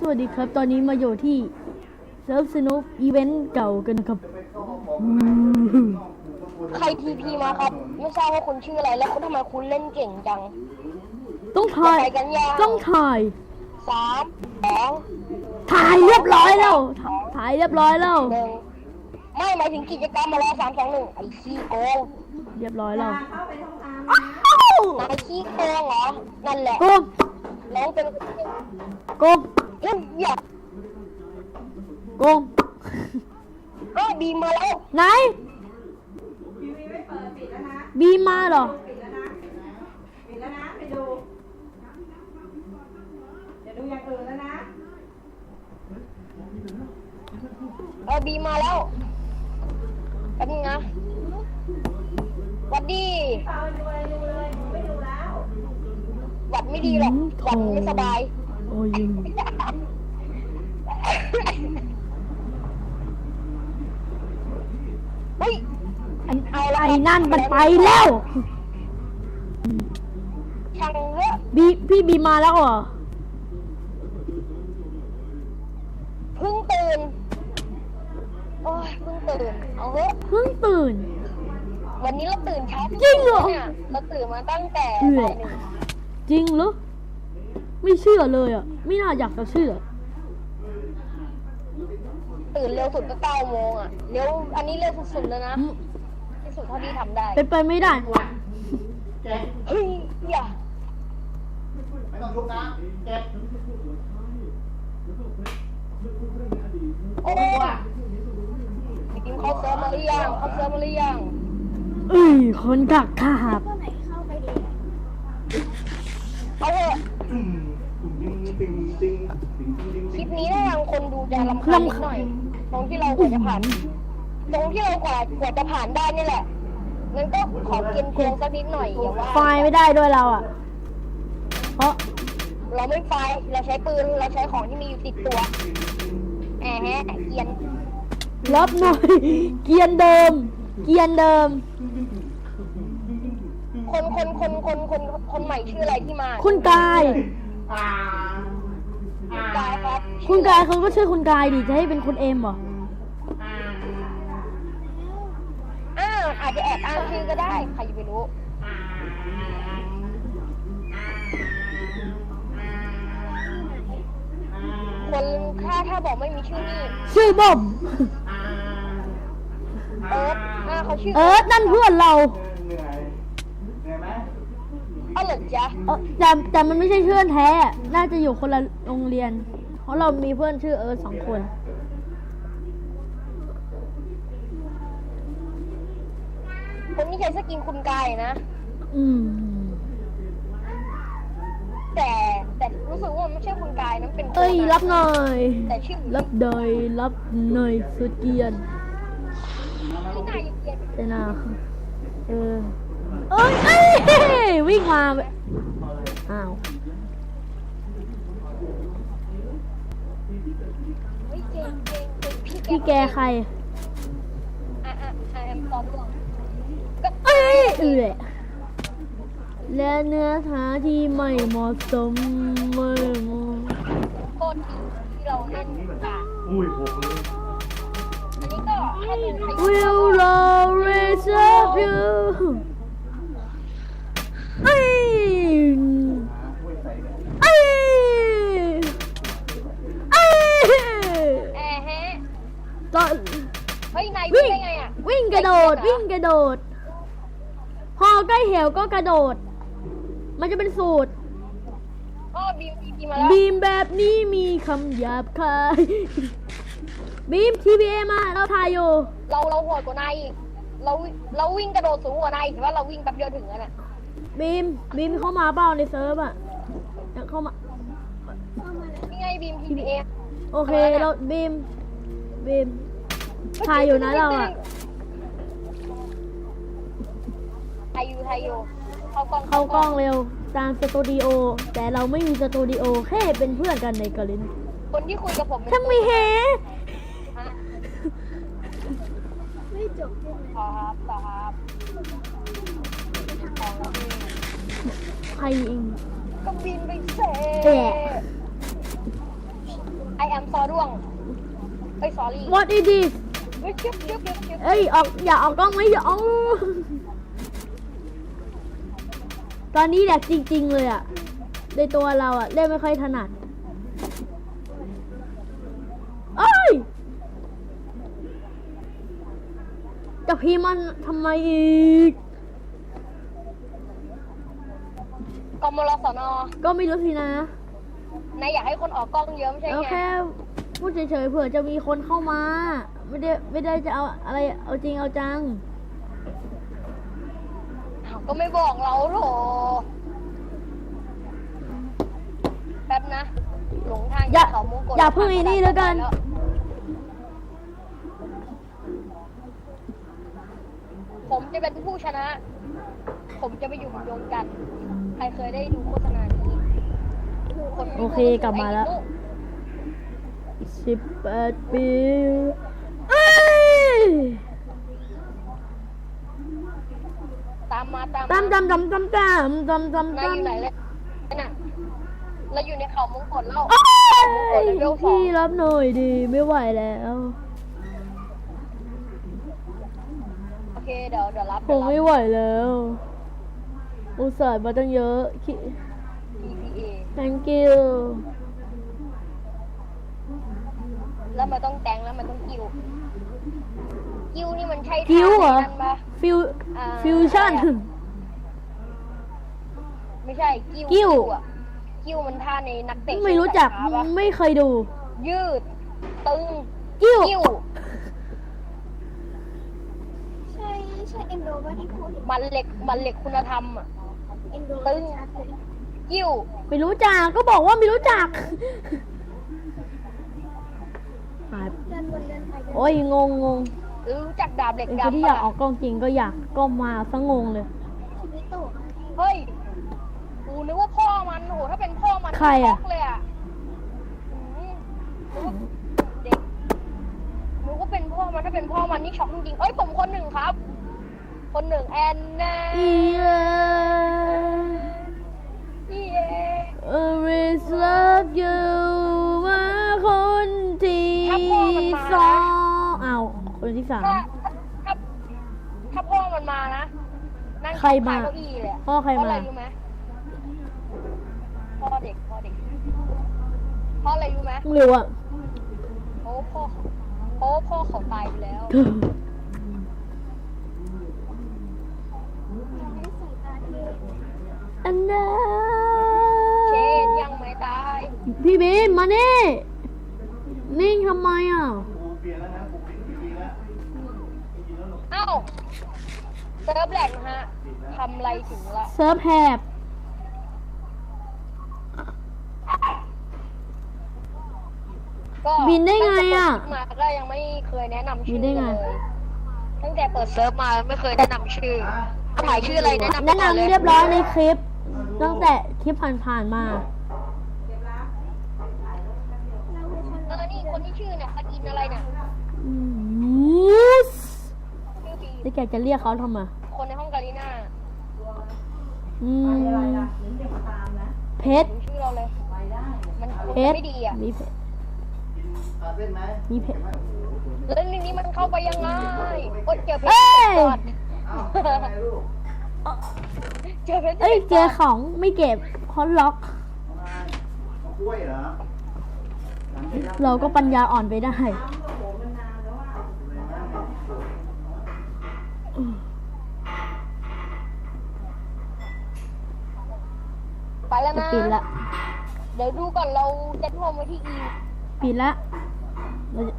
สวัสดีครับ ตอนนี้มาอยู่ที่เซิร์ฟสนุกอีเวนต์เก่ากันนะครับอืมใครทีพีมาครับ ไม่ทราบว่าคุณชื่ออะไรแล้วคุณทำไมคุณเล่นเก่งจัง ต้องถ่ายไปกันยังต้องถ่ายสามสองถ่ายเรียบร้อยแล้ว ถ่ายเรียบร้อยแล้วหนึ่งไม่หมายถึงกิจกรรมมาแล้วสามสองหนึ่งไอ้ขี้โกงเรียบร้อยแล้วนายขี้โกงเหรอ นั่นแหละโกงน้องเป็นโกง เฮ้ยอย่าโกงก็บีมมาแล้วไหนบีมมาเหรอ ปิดแล้วนะปิดแล้วนะไปดูอย่าดูอย่างอื่นแล้วนะเออบีมมาแล้วแป๊บนึงนะหวัดดีเปล่าดูอะไรดูเลยหนูไม่ดูแล้ว หวัดไม่ดีหรอกหวัดไม่สบาย โอ้ยเฮ้ย ไอ้ เอาละ ไอ้ นั่นมันไปแล้วช่างเถอะบีพี่บีมาแล้วเหรอเพิ่งตื่น โอ้ยเพิ่งตื่น เอาเถอะเพิ่งตื่น วันนี้เราตื่นเช้าที่จริงเหรอ นี่ยเราตื่นมาตั้งแต่เอื่บ่าอยยหนึ่งจริงเหรอ ไม่เชื่อเลยอะ ไม่น่าอยากจะเชื่อ ตื่นเร็วสุดก็เก้าโมงอะ เร็ว อันนี้เร็วสุดๆเลยนะที่ สุดเท่าที่ทำได้เป็นไปไม่ได้เฮ้ยอย่าไม่ต้องลุกนะเก็บโอ้ยทีมเขาเซิร์ฟมาหรือยังเขาเซิร์ฟมาหรือยังเอ้ยคนกักขาบเอาเถอะอืมติงติงติงติงติงติงคลิปนี้ถ้าทางคนดูจะรำคาญนิดหน่อยตรงที่เรากว่าจะผ่าน ตรงที่เรากว่ากว่าจะผ่านได้นี่แหละงั้นก็ขอเกณฑ์โกงสักนิดหน่อยอย่าว่าไฟล์ไม่ได้ด้วยเราอะ เพราะเราไม่ไฟล์เราใช้ปืนเราใช้ของที่มีอยู่ติดตัวแอะแฮะเกรียนรับหน่อย เกียนเดิม เกียนเดิม คนคนคนคนคนคนใหม่ชื่ออะไรที่มาคุณกายอ่าคุณกายครับคุณกายเขาก็ชื่อคุณกายดิจะให้เป็นคุณเอ็มเหรอ อ้าวอาจจะแอบอ้างชื่อก็ได้ ใครจะไปรู้ คนถ้าถ้าบอกไม่มีชื่อนี่ ชื่อบอม เอิร์ธอ่าเขาชื่อเอิร์ธนั่นเพื่อนเรา เหนื่อยเหนื่อยไหมเอาเหรอจ๊ะเออแต่แต่มันไม่ใช่เพื่อนแท้ น่าจะอยู่คนละโรงเรียน เพราะเรามีเพื่อนชื่อเอิร์ธสองคน คนนี้ใช้สกินคุณกายนะ อืม แต่แต่รู้สึกว่ามันไม่ใช่คุณกายนะมันเป็นคนเอ้ยละรับหน่อย แต่ชื่อรับหน่อยรับหน่อยสุดเกรียนที่นายเกียรติเจนาเออเอ้ยเอ้ยวิ่งมาแบบอ้าวเฮ้ยเก่งเก่งเก่งพี่แกใคร อะอะอะแอมตอบก่อนก็ เอือและเนื้อหาที่ไม่เหมาะสมไม่เหมาะโทษทีที่เราเล่นกากอุ้ยหกเลยอันนี้ก็ถ้าเป็นใคร Will always love you เอ้ยเอ้ยเอ้ยแอะแฮะตอนเฮ้ยนายวิ่งงได้ไงอะวิ่งกระโดดวิ่งกระโดด พอใกล้เหวก็กระโดด มันจะเป็นสูตร อ๋อบีมบีมบีมมาแล้วบีมแบบนี้มีคำหยาบคายบีม TPA มาเราถ่ายอยู่ เราเราโหดกว่านายอีกเราเราวิ่งกระโดดสูงกว่านายแต่ว่าเราวิ่งแป๊บเดียวถึงแล้วน่ะบีม บีมเข้ามาเปล่าในเซิร์ฟอะอยากเข้ามา นี่ไงบีม TPA โอเค เราบีม บีม ถ่ายอยู่นะเราอะ ถ่ายอยู่ถ่ายอยู่เข้ากล้องเข้ากล้องเร็วตามสตูดิโอ แต่เราไม่มีสตูดิโอแค่เป็นเพื่อนกันในกลินคนที่คุยกับผมเป็นทำไมแฮฮะไม่จบต่อครับต่อครับต่อครับใครเองก็บินไปเสแกะ am ซอด้วงไปสอรี่ What is this เฮ้ยเชียบเชียบเชียบเชียบเอ้ยออกอย่าออกกล้องไหมอย่าออก ตอนนี้แหละจริง ๆ เลยอะในตัวเราอะเล่นไม่ค่อยถนัดเอ้ยจะพีมันทำไมอีก กมลสนก็ไม่รู้สินะ นายอยากให้คนออกกล้องเยอะไม่ใช่แล้วไงแค่พูดเฉยๆเผื่อจะมีคนเข้ามา ไม่ได้ไม่ได้จะเอาอะไรเอาจริงเอาจังอ้าว ก็ไม่บอกเราโถแป๊บนะ หลงทางอย่าเขามงกฎอย่าเพิ่งไอ้นี่แล้วกัน ผมจะเป็นผู้ชนะ ผมจะไปอยู่กับดวงจันทร์ใครเคยได้ดูโฆษณานี้นที่โอเคพูดกลับมาแล้วไอ้นุสิบแปดปีเอ้ย ตามมาตามตามมาตามตามตามตามตามตามนายตาอมยู่ไหนเลยน่ะเราอยู่ในเขามงกฎแล้วโอ้เขามงกฎยเลเวลสอพี่งรับหน่อยดีไม่ไหวแล้ว โอเคเดี๋ยวเดี๋ยวรับผเดี๋ยวมรับ ไม่ไหวแล้ว อุตส่าห์มาตั้งเยอะคิ PPA thank you แล้วมันต้องแตงแล้วมันต้องกิ้ว กิ้วนี่มันใช่กิ้วเหรอ ท่าในนั้นปะฟิวอ่าฟิวชั่น อะไรอะไม่ใช่กิ้วกิ้ว อะกิ้วมันท่าในนักเตะไม่รู้จักขาปะไม่เคยดู ยืด ตึง กิ้ว กิ้ว ใช่ใช่เอ็นโดว่าที่พูดมันเหล็ก มันเหล็กคุณธรรมอะ เอ็นโดตึง ชัดเลยกิ้ว ไม่รู้จักก็บอกว่าไม่รู้จักหายเดินบนเดินไปเดินโอ้ยงงงง รู้จักดาบเหล็กไอ้คนที่ดำอยากปะออกกล้องจริงก็อยากก็มาซะงงเลย ชีวิตโตเฮ้ยกูนึกว่าพ่อมันโหถ้าเป็นพ่อมันใครอะ ช็กเลยอะอืมนึกว่าเด็กนึกว่าเป็นพ่อมันถ้าเป็นพ่อมันนี่ช็อกจริงๆเอ้ยผมคนหนึ่งครับ คนหนึ่งแอนนาอีเออีเอ always love you คนที่สาม ถ้าถ้าถ้าพ่อมันมานะนั่งใครมาข้งเก้าอี้เลยะพ่อใครมาเพราะอะไรรู้ไหมพ่อเด็กพ่อเด็กเพราะอะไรรู้ไหมหรือว่าเพราะว่าพ่อเพราะว่าพ่อเขาตายไปแล้วไม่ใส่ตาเท่อันนั้นเชนยังไม่ตายพี่บีมมานี่นิ่ เซิร์ฟแหลกนะฮะทำอะไรถึงละเซิร์ฟแฮบก็บินได้ไงอะ ตั้แต่เปิดคลิปมาก็ยังไม่เคยแนะนำชื่บิอนได้ไงเลยตั้งแต่เปิดเซิร์ฟมาไม่เคยแนะนำชื่อหมายชื่ออะไรแนะนำแนะก่อนลนำเรียบร้อยในคลิป ตั้งแต่คลิปผ่านๆมา เออนี่คนที่ชื่อเนี่ยสกินอะไรเนี่ย อืมชื่อปี แล้วแกจะเรียกเขาทำไมคนในห้องกาลิน่าอืมเพชรดูชื่อเราเลย มันมันเพชร ไม่ดีอะ มีเพชรกินปลาเส้นไหมมีเพชร แล้วในนี้มันเข้าไปยังไงโอ๊ยเจอเพชเอ้รยก่อนอ้าวเป็นไงลูกเจอเพชรเอ้ยเจอของไม่เก็บเพราะล็อกทำไมมะกล้วยเหรอหลังจากนั้นเราก็ปัญญาอ่อนไปได้ไปแล้ว จะ นะ ปิดละ เดูก่อนเราเซ็ตโฮมไว้ที่อี ปิดละเราจะ